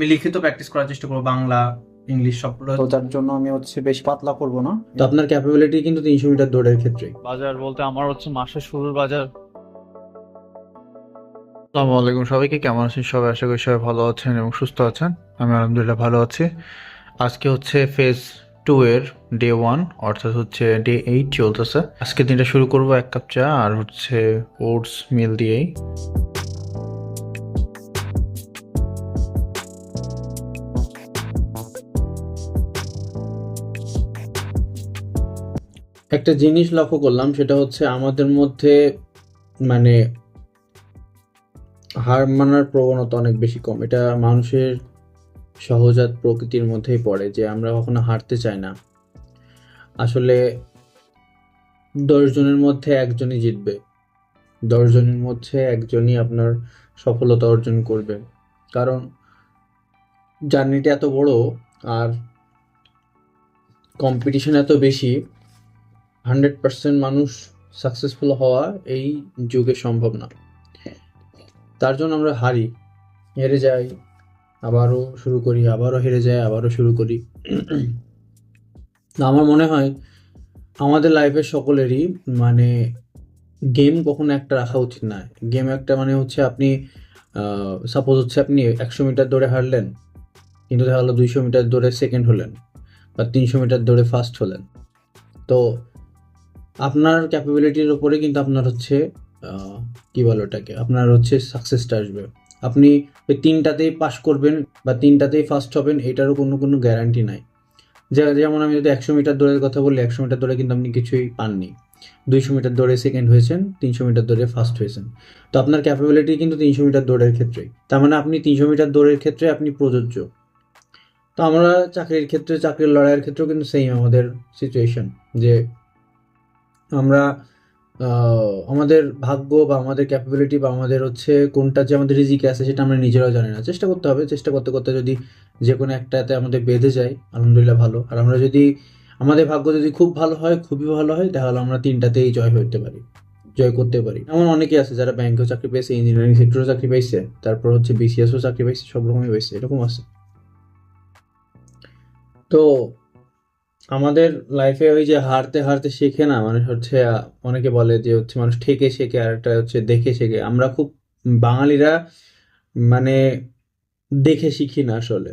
আমি লিখিত প্র্যাকটিস করার চেষ্টা করব বাংলা ইংলিশ সবগুলো তো যার জন্য আমি হচ্ছে বেশি পাতলা করব না। তো আপনার ক্যাপাবিলিটি কিন্তু তিনশো মিটার দৌড়ের ক্ষেত্রে। বাজার বলতে আমার হচ্ছে মাসের শুরুর বাজার। আসসালামু আলাইকুম সবাইকে কেমন আছেন সবাই? আশা করি সবাই ভালো আছেন এবং সুস্থ আছেন। আমি আলহামদুলিল্লাহ ভালো আছি। আজকে হচ্ছে ফেজ টু এর ডে ওয়ান অর্থাৎ হচ্ছে ডে এইট চলতেছে। আজকে দিনটা শুরু করব এক কাপ চা আর হচ্ছে ওটস মিল দিয়েই। একটা জিনিস লক্ষ্য করলাম, সেটা হচ্ছে আমাদের মধ্যে মানে হার মানার প্রবণতা অনেক বেশি কম। এটা মানুষের সহজাত প্রকৃতির মধ্যেই পড়ে যে আমরা কখনো হারতে চাই না। আসলে দশজনের মধ্যে একজনই জিতবে। দশজনের মধ্যে একজনই আপনার সফলতা অর্জন করবে। কারণ জার্নিটা এত বড় আর কম্পিটিশন এত বেশি হান্ড্রেড পার্সেন্ট মানুষ সাকসেসফুল হওয়া এই যুগে সম্ভব না। তার জন্য আমরা হারি, হেরে যাই, আবারও শুরু করি, আবারও হেরে যাই, আবারও শুরু করি। আমার মনে হয় আমাদের লাইফের সকলেরই মানে গেম কখনো একটা রাখা উচিত না। গেম একটা মানে হচ্ছে আপনি সাপোজ হচ্ছে আপনি একশো মিটার দৌড়ে হারলেন, কিন্তু দেখা গেলো দুইশো মিটার দৌড়ে সেকেন্ড হলেন বা তিনশো মিটার দৌড়ে ফার্স্ট হলেন। তো আপনার ক্যাপাবিলিটির উপরে কিন্তু আপনার হচ্ছে কি বলো ওটাকে? আপনার হচ্ছে সাকসেসটা আসবে। আপনি ওই তিনটাতেই পাস করবেন বা তিনটাতেই ফার্স্ট হবেন, এটারও কোনো কোনো গ্যারান্টি নাই। যেমন আমি যদি একশো মিটার দৌড়ের কথা বলি, একশো মিটার দৌড়ে কিন্তু আপনি কিছুই পাননি। দুইশো মিটার দৌড়ে সেকেন্ড হয়েছেন, তিনশো মিটার দৌড়ে ফার্স্ট হয়েছেন। তো আপনার ক্যাপাবিলিটি কিন্তু তিনশো মিটার দৌড়ের ক্ষেত্রে তার মানে আপনি তিনশো মিটার দৌড়ের ক্ষেত্রে আপনি প্রযোজ্য। তো আমরা চাকরির ক্ষেত্রে, চাকরির লড়াইয়ের ক্ষেত্রেও কিন্তু সেম আমাদের সিচুয়েশন যে আমরা আমাদের ভাগ্য বা আমাদের ক্যাপাবিলিটি বা আমাদের হচ্ছে কোনটা যে আমাদের রিজিকে আছে সেটা আমরা নিজেরাও জানি না। চেষ্টা করতে হবে, চেষ্টা করতে করতে যদি যে কোনো একটাতে আমাদের বেঁধে যায়, আলহামদুলিল্লাহ ভালো। আর আমরা যদি, আমাদের ভাগ্য যদি খুব ভালো হয়, খুবই ভালো হয়, তাহলে আমরা তিনটাতেই জয় হতে পারি, জয় করতে পারি। এমন অনেকেই আছে যারা ব্যাংকেও চাকরি পেয়েছে ইঞ্জিনিয়ারিং সেক্টরেও চাকরি পাইছে তারপর হচ্ছে বিসিএসও চাকরি পাইছে সব রকমই পাইছে এরকম আছে। তো আমাদের লাইফে ওই যে হারতে হারতে শেখে না মানুষ হচ্ছে অনেকে বলে যে হচ্ছে মানুষ ঠেকে শেখে আর একটা হচ্ছে দেখে শেখে। আমরা খুব বাঙালিরা মানে দেখে শিখি না আসলে।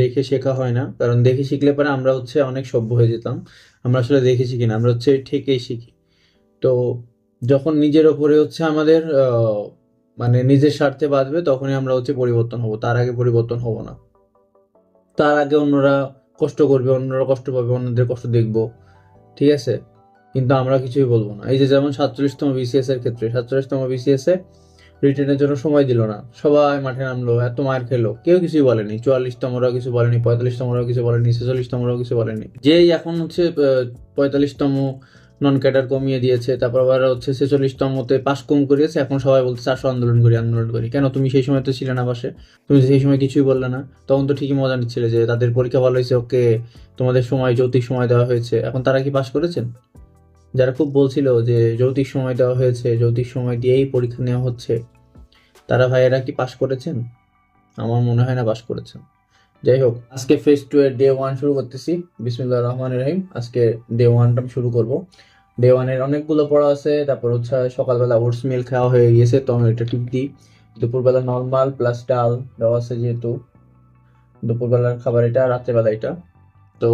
দেখে শেখা হয় না, কারণ দেখে শিখলে পরে আমরা হচ্ছে অনেক সভ্য হয়ে যেতাম। আমরা আসলে দেখে শিখি না, আমরা হচ্ছে ঠেকেই শিখি। তো যখন নিজের ওপরে হচ্ছে আমাদের মানে নিজের স্বার্থে বাঁচবে তখনই আমরা হচ্ছে পরিবর্তন হব। তার আগে পরিবর্তন হব না। তার আগে অন্যরা কষ্ট করবে, অন্যরা কষ্ট পাবে, অন্যদের কষ্ট দেখব। ঠিক আছে? কিন্তু আমরা কিছুই বলব না। এই যে যেমন সাতচল্লিশতম বিসিএস এর ক্ষেত্রে, সাতচল্লিশতম বিসিএস এ রিটার্নের জন্য সময় দিল না। সবাই মাঠে নামলো, এত মায়ের খেলো। কেউ কিছুই বলেনি। চুয়াল্লিশতমরাও কিছু বলেনি, পঁয়তাল্লিশতমরাও কিছু বলেনি, ছেচল্লিশতমরাও কিছু বলেনি। যেই এখন হচ্ছে পঁয়তাল্লিশতম নন ক্যাডার কমিয়ে দিয়েছে, তারপর আবার হচ্ছে ছেচল্লিশতমতে পাশ কম করিয়েছে, এখন সবাই বলছে চারশো আন্দোলন করি আন্দোলন করি। কেন? তুমি সেই সময় তো ছিলে না পাশে। তুমি সেই সময় কিছুই বললে না। তখন তো ঠিকই মজা নিচ্ছিলে যে তাদের পরীক্ষা ভালো হয়েছে, ওকে তোমাদের সময়, যৌতিক সময় দেওয়া হয়েছে। এখন তারা কি পাশ করেছেন? যারা খুব বলছিল যে যৌতিক সময় দেওয়া হয়েছে, যৌতিক সময় দিয়েই পরীক্ষা নেওয়া হচ্ছে, তারা ভাইয়েরা কি পাশ করেছেন? আমার মনে হয় না পাশ করেছেন। যাই হোক আজকে ফেজ টু এর ডে ওয়ান শুরু করতেছি। বিসমুল্লাহ রহমান রহিম, আজকে ডে ওয়ানটা শুরু করব। ডে ওয়ানের অনেকগুলো পড়া আছে, তারপর হচ্ছে সকালবেলা ওটস মিল খাওয়া হয়ে গিয়েছে, তো আমি এটা টিপ দিই। দুপুরবেলা নর্মাল প্লাস ডাল দেওয়া আছে যেহেতু। দুপুরবেলার খাবার এটা রাত্রেবেলা এটা। তো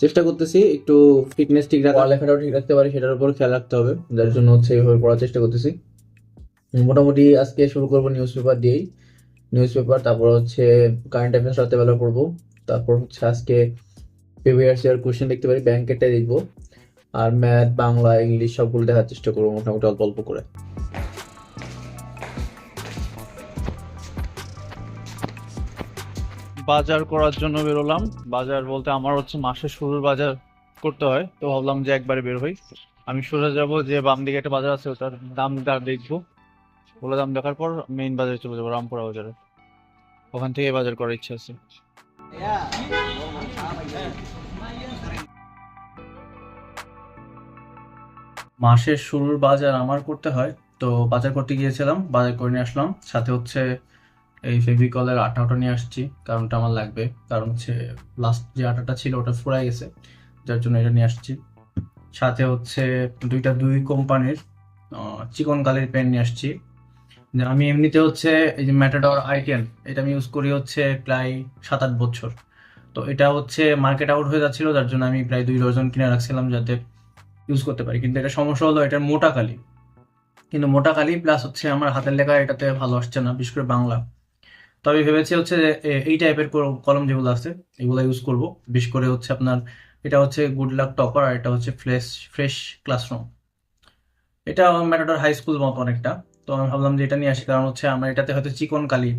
চেষ্টা করতেছি একটু ফিটনেস ঠিক রাখা লেখাটাও ঠিক রাখতে পারি, সেটার উপর খেয়াল রাখতে হবে। যার জন্য হচ্ছে এইভাবে পড়ার চেষ্টা করতেছি। মোটামুটি আজকে শুরু করব নিউজ পেপার দিয়েই। নিউজ পেপার তারপর হচ্ছে কারেন্ট অ্যাফেয়ার্স রাত্রেবেলা পড়ব। তারপর হচ্ছে আজকে প্রিভিয়াস ইয়ার কোশ্চেন দেখতে পারি ব্যাংকেরটাই দেখব। আর ম্যাথ বাংলা ইংলিশ সবগুলো দেখার চেষ্টা করব, মোটামুটি অল্প অল্প করে। বাজার করার জন্য বেরোলাম। বাজার বলতে আমার হচ্ছে মাসের শুরুর বাজার করতে হয়, তো ভাবলাম যে একবারে বের হই। আমি সোজা যাব যে বাম দিকে একটা বাজার আছে, ওটার দাম দাম দেখব। ওগুলো দাম দেখার পর মেইন বাজারে চলে যাব, রামপুরা বাজারে। ওখান থেকে বাজার করার ইচ্ছা আছে। মাসের শুরুর বাজার আমার করতে হয়, তো বাজার করতে গিয়েছিলাম, বাজার করে নিয়ে আসলাম। সাথে হচ্ছে এই ফেভিকলের আঠাটা নিয়ে আসছি, কারণটা আমার লাগবে। কারণ হচ্ছে লাস্ট যে আটাটা ছিল ওটা ফুরাই গেছে, যার জন্য এটা নিয়ে আসছি। সাথে হচ্ছে দুইটা দুই কোম্পানির চিকন কালির পেন নিয়ে আসছি। আমি এমনিতে হচ্ছে এই যে ম্যাটাডর আই টেন এটা আমি ইউজ করি হচ্ছে প্রায় সাত আট বছর। তো এটা হচ্ছে মার্কেট আউট হয়ে যাচ্ছিল, যার জন্য আমি প্রায় দুই ডজন কিনে রাখছিলাম যাতে ইউজ করতে পারি। কিন্তু এটা সমস্যা হলো, এটার মোটা কালি। কিন্তু মোটা কালি প্লাস হচ্ছে আমার হাতের লেখা এটাতে ভালো আসছে না, বিশেষ করে বাংলা। তো আমি ভেবেছি হচ্ছে এই টাইপের কলম যেগুলো আছে, এগুলো ইউজ করব। বিশেষ করে হচ্ছে আপনার, এটা হচ্ছে গুড লাক টপার আর এটা হচ্ছে ফ্রেশ ফ্রেশ ক্লাসরুম এটা ম্যাটাডর হাই স্কুল মতো অনেকটা। তো আমি ভাবলাম যে এটা নিয়ে আসি, কারণ হচ্ছে আমার এটাতে হয়তো চিকন কালি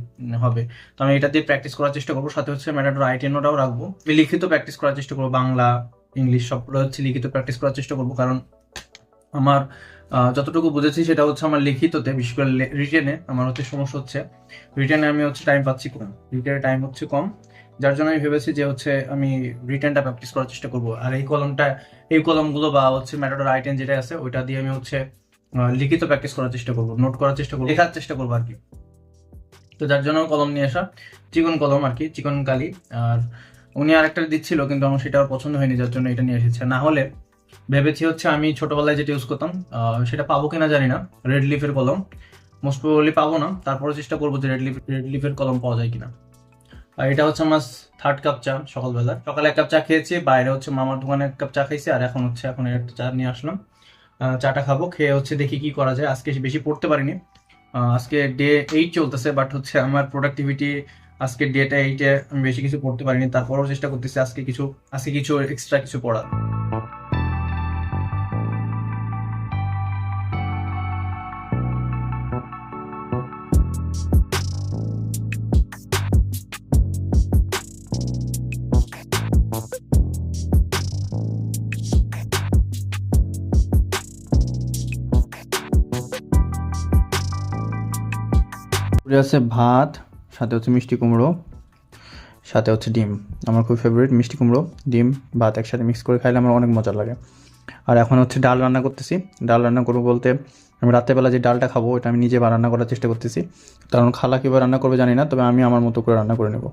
হবে। তো আমি এটা দিয়ে প্র্যাকটিস করার চেষ্টা করব, সাথে হচ্ছে ম্যাটাডর আইটেনোটাও রাখব। লিখিত প্র্যাকটিস করার চেষ্টা করব, বাংলা, ইংলিশ সবগুলো হচ্ছে লিখিত প্র্যাকটিস করার চেষ্টা করব, কারণ আমার যতটুকু বুঝেছি সেটা হচ্ছে আমার লিখিততে, বিশেষ করে রিটেনে আমার হচ্ছে সমস্যা হচ্ছে রিটেনে আমি হচ্ছে টাইম পাচ্ছি কম রিটেনে টাইম হচ্ছে কম। যার জন্য আমি ভেবেছি যে হচ্ছে আমি রিটেনটা প্র্যাকটিস করার চেষ্টা করব। আর এই কলমটা এই কলমগুলো বা হচ্ছে ম্যাটাডর আইটেন যেটা আছে, ওইটা দিয়ে আমি হচ্ছে লিখিত প্র্যাকটিস করার চেষ্টা করব নোট করার চেষ্টা করব, লেখার চেষ্টা করব আর কি। তো যার জন্য কলম নিয়ে আসা, চিকন কলম আর কি, চিকন কালি। আর উনি আরেকটা দিচ্ছিল, কিন্তু আমার সেটা আর পছন্দ হয়নি, যার জন্য এটা নিয়ে এসেছে। না হলে ভেবেছি হচ্ছে আমি ছোটবেলায় যেটা ইউজ করতাম সেটা পাবো কিনা জানি না রেড লিফের কলম। মোস্ট প্রবলি পাবো না তারপরে চেষ্টা করব যে রেড লিফ রেড লিফের কলম পাওয়া যায় কিনা। আর এটা হচ্ছে আমার থার্ড কাপ চা, সকালবেলা। সকালে এক কাপ চা খেয়েছি, বাইরে হচ্ছে মামার দোকানে এক কাপ চা খাইছি, আর এখন হচ্ছে, এখন একটা চা নিয়ে আসলাম। চাটা খাব, খেয়ে হচ্ছে দেখি কি করা যায়। আজকে বেশি পড়তে পারিনি। আজকে ডে এইট চলতেছে বাট হচ্ছে আমার প্রোডাক্টিভিটি আজকে ডেটা এইটে আমি বেশি কিছু পড়তে পারিনি। তারপরেও চেষ্টা করতেছি আজকে কিছু আজকে কিছু এক্সট্রা কিছু পড়ার। পুরি আছে ভাত, সাথে হচ্ছে মিষ্টি কুমড়ো, সাথে হচ্ছে ডিম। আমার খুব ফেভারিট মিষ্টি কুমড়ো, ডিম, ভাত একসাথে মিক্স করে খাইলে আমার অনেক মজা লাগে। আর এখন হচ্ছে ডাল রান্না করতেছি। ডাল রান্না করব বলতে আমি রাত্রেবেলা যে ডালটা খাব এটা আমি নিজে বা রান্না করার চেষ্টা করতেছি। কারণ খালা কীভাবে রান্না করবে জানি না, তবে আমি আমার মতো করে রান্না করে নেব।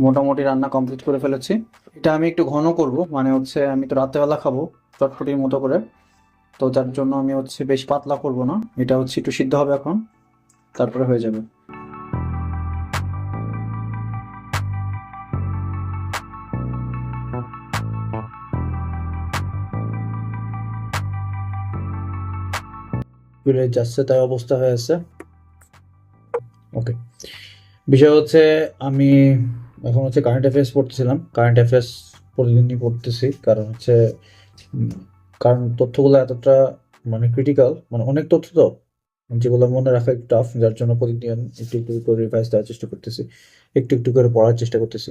মোটামুটি রান্না কমপ্লিট করে ফেলেছি। এটা আমি একটু ঘন করব মানে হচ্ছে আমি তো রাত্রেবেলা খাব, চটপটির মতো করে। তো যার জন্য আমি হচ্ছে বেশ পাতলা করব না। এটা হচ্ছে একটু সিদ্ধ হবে এখন, তারপরে হয়ে যাবে। ফিরে যাচ্ছে, তাই অবস্থা হয়ে আছে। ওকে বিষয় হচ্ছে, আমি এখন হচ্ছে কারেন্ট অ্যাফেয়ার্স পড়তেছিলাম। কারেন্ট অ্যাফেয়ার্স প্রতিদিনই পড়তেছি, কারণ হচ্ছে কারণ তথ্যগুলো এতটা মানে ক্রিটিক্যাল মানে অনেক তথ্য তো, যেগুলো মনে রাখা একটু টাফ যার জন্য প্রতিদিন একটু একটু করে রিভাইজ দেওয়ার চেষ্টা করতেছি, একটু একটু করে পড়ার চেষ্টা করতেছি।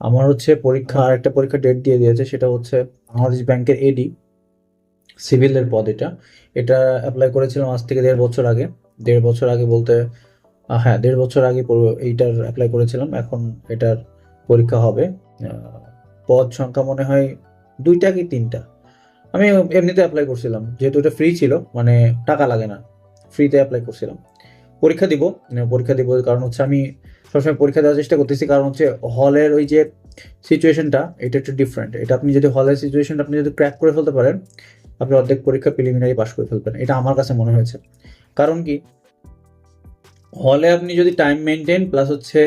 আমার হচ্ছে পরীক্ষা, আর একটা পরীক্ষা ডেট দিয়ে দিয়েছে, সেটা হচ্ছে বাংলাদেশ ব্যাংকের এডি সিভিলের পদ এটা। এটা অ্যাপ্লাই করেছিলাম আজ থেকে দেড় বছর আগে। দেড় বছর আগে বলতে হ্যাঁ দেড় বছর আগে এইটার অ্যাপ্লাই করেছিলাম। এখন এটার পরীক্ষা হবে। পদ সংখ্যা মনে হয় দুইটা কি তিনটা? আমি এমনিতে অ্যাপ্লাই করছিলাম, যেহেতু এটা ফ্রি ছিল মানে টাকা লাগে না ফ্রিতে অ্যাপ্লাই করছিলাম। পরীক্ষা দিব মানে পরীক্ষা দিব কারণ হচ্ছে আমি সবসময় পরীক্ষা দেওয়ার চেষ্টা করতেছি, কারণ হচ্ছে হলের ওই যে সিচুয়েশনটা এটা একটু ডিফারেন্ট এটা আপনি যদি হলের সিচুয়েশনটা আপনি যদি ক্র্যাক করে ফেলতে পারেন, আপনি অর্ধেক পরীক্ষা প্রিলিমিনারি পাস করে ফেলবেন। এটা আমার কাছে মনে হয়েছে। কারণ কি? হলে আপনি যদি টাইম মেনটেন প্লাস হচ্ছে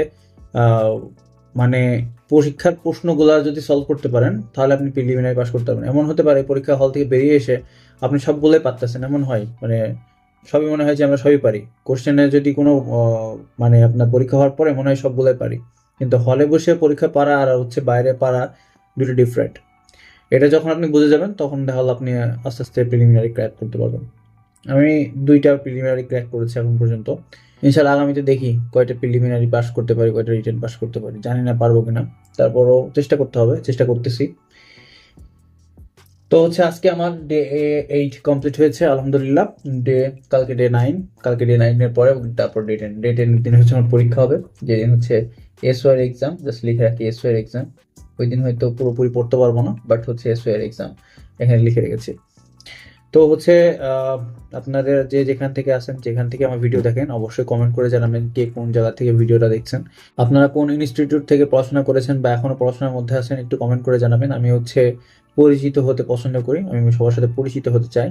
মানে পরীক্ষার প্রশ্নগুলো যদি সলভ করতে পারেন, তাহলে আপনি প্রিলিমিনারি পাস করতে পারবেন। এমন হতে পারে পরীক্ষা হল থেকে বেরিয়ে এসে আপনি সবগুলোই পারতেছেন, এমন হয়। মানে সবই মনে হয় যে আমরা সবই পারি। কোশ্চেনে যদি কোনো মানে আপনার পরীক্ষা হওয়ার পরে মনে হয় সবগুলোই পারি। কিন্তু হলে বসে পরীক্ষা পারা আর হচ্ছে বাইরে পারা দুটো ডিফারেন্ট এটা যখন আপনি বুঝে যাবেন, তখন দেখা হলো আপনি আস্তে আস্তে প্রিলিমিনারি ক্র্যাক করতে পারবেন। আমি দুইটা প্রিলিমিনারি ক্র্যাক করেছি এখন পর্যন্ত। ইনশাল্লাহ আগামীতে দেখি কয়টা প্রিলিমিনারি পাস করতে পারি, কয়টা রিটার্ন পাস করতে পারি। জানি না পারব কিনা। তারপরও চেষ্টা করতে হবে, চেষ্টা করতেছি। তো হচ্ছে আজকে আমার ডে এইট কমপ্লিট হয়েছে, আলহামদুলিল্লাহ। ডে কালকে ডে নাইন কালকে ডে নাইনের পরে তারপর ডে টেন ডে টেন দিন হচ্ছে আমার পরীক্ষা হবে যেদিন হচ্ছে এস ওয়ার এক্সাম জাস্ট লিখে রাখি এস ওয়ার এক্সাম ওই দিন হয়তো পুরোপুরি পড়তে পারব না বাট হচ্ছে এস ওয়ার এক্সাম এখানে লিখে রেখেছি। তো হচ্ছে আপনাদের যে যেখান থেকে আসেন যেখান থেকে আমার ভিডিও দেখেন, অবশ্যই কমেন্ট করে জানাবেন কে কোন জায়গা থেকে ভিডিওটা দেখছেন। আপনারা কোন ইনস্টিটিউট থেকে পড়াশোনা করেছেন বা এখনও পড়াশোনার মধ্যে আছেন, একটু কমেন্ট করে জানাবেন। আমি হচ্ছে পরিচিত হতে পছন্দ করি, আমি সবার সাথে পরিচিত হতে চাই।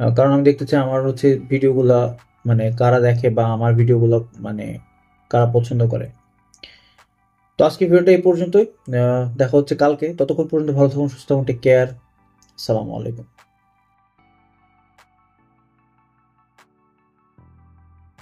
কারণ আমি দেখতে চাই আমার হচ্ছে ভিডিওগুলো মানে কারা দেখে বা আমার ভিডিওগুলো মানে কারা পছন্দ করে। তো আজকে ভিডিওটা এই পর্যন্তই। দেখা হচ্ছে কালকে। ততক্ষণ পর্যন্ত ভালো থাকুন, সুস্থ থাকুন টেক কেয়ার আসসালামু আলাইকুম।